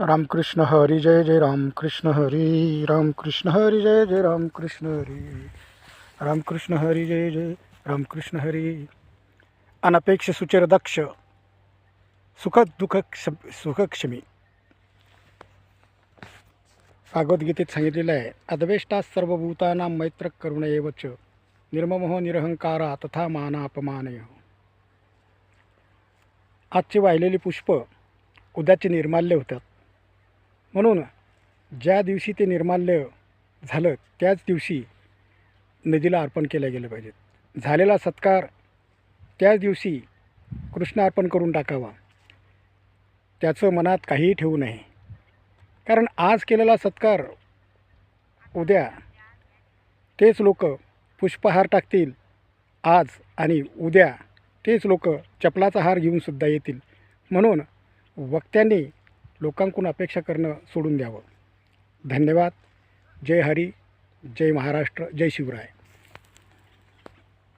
रामकृष्ण हरी जय जय रामकृष्ण हरी रामकृष्ण हरी जय जय रामकृष्ण हरी रामकृष्ण हरी जय जय रामकृष्ण हरी। अनपेक्ष सुचिर दक्ष सुख दुःख सुखक्षमी। भागवद्गीतेत सांगितलेलं आहे अद्वेष्टा सर्वभूतानां मैत्र करुण एव च निरहंकारा तथा माना अपमानय। आजची वाहिलेली पुष्प उद्याचे निर्माल्य होतात. म्हणून ज्या दिवशी ते निर्माल्य झालं त्याच दिवशी नदीला अर्पण केल्या गेलं पाहिजेत झालेला सत्कार त्याच दिवशी कृष्ण अर्पण करून टाकावा. त्याचं मनात काहीही ठेवू नये. कारण आज केलेला सत्कार उद्या तेच लोक पुष्पहार टाकतील आज आणि उद्या तेच लोक चपलाचा हार घेऊनसुद्धा येतील. म्हणून वक्त्यांनी लोकांकडून अपेक्षा करणं सोडून द्यावं. धन्यवाद. जय हरी. जय महाराष्ट्र. जय शिवराय.